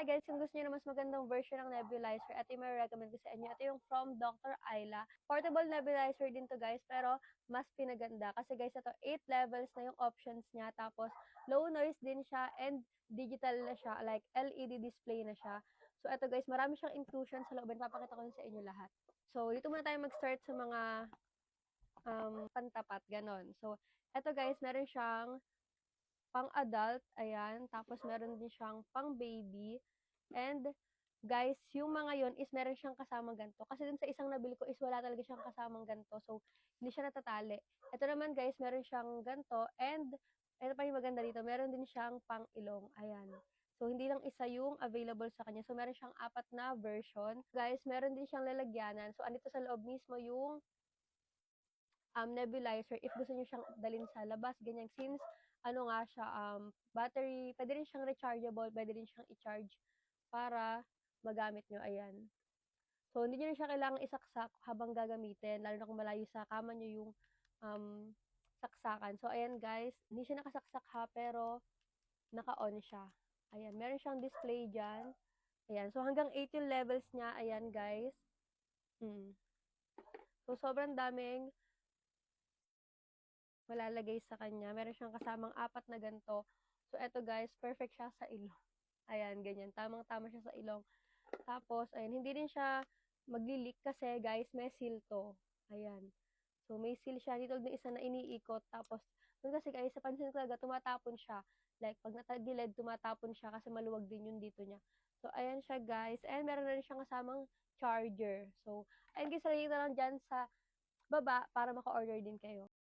Hi guys, kung gusto niyo na mas magandang version ng nebulizer, ito yung recommend ko sa inyo. Ito yung from Dr. Ayla. Portable nebulizer din to guys, pero mas pinaganda. Kasi guys, ito 8 levels na yung options niya. Tapos, low noise din siya and digital na siya. Like, LED display na siya. So, ito guys, marami siyang inclusion sa loob. Papakita ko sa inyo lahat. So, dito muna tayo mag-start sa mga um, pantapat. Ganon. So, ito guys, meron siyang pang-adult, ayan. Tapos, meron din siyang pang-baby. And, guys, yung mga yon is meron siyang kasamang ganto. Kasi dun sa isang nabili ko is wala talaga siyang kasamang ganto. So, hindi siya natatali. Ito naman, guys, meron siyang ganto. And, ito pa yung maganda dito, meron din siyang pang-ilong. Ayan. So, hindi lang isa yung available sa kanya. So, meron siyang apat na version. Guys, meron din siyang lalagyanan. So, andito sa loob mismo yung um, nebulizer if gusto niyo siyang dalhin sa labas, ganyan. Since, ano nga siya, um, battery, pwede rin siyang rechargeable, pwede rin siyang i-charge para magamit nyo. Ayan. So, hindi nyo na siya kailangang isaksak habang gagamitin, lalo na kung malayo sa kama nyo yung um, saksakan. So, ayan guys, hindi siya nakasaksak ha, pero naka-on siya. Ayan, meron siyang display dyan. Ayan, so hanggang 18 levels niya, ayan guys. Hmm. So, sobrang daming malalagay sa kanya. Meron siyang kasamang apat na ganto. So, eto guys, perfect siya sa ilong. Ayan, ganyan. Tamang-tama siya sa ilong. Tapos, ayan, hindi rin siya magli-leak kasi guys, may seal to. Ayan. So, may seal siya. Dito yung isa na iniikot. Tapos, doon kasi guys, sa pansin ko talaga, tumatapon siya. Like, pag natagilid, tumatapon siya kasi maluwag din yung dito niya. So, ayan siya guys. And meron na rin siyang kasamang charger. So, ayun guys, lagay na lang dyan sa baba para maka-order din kayo.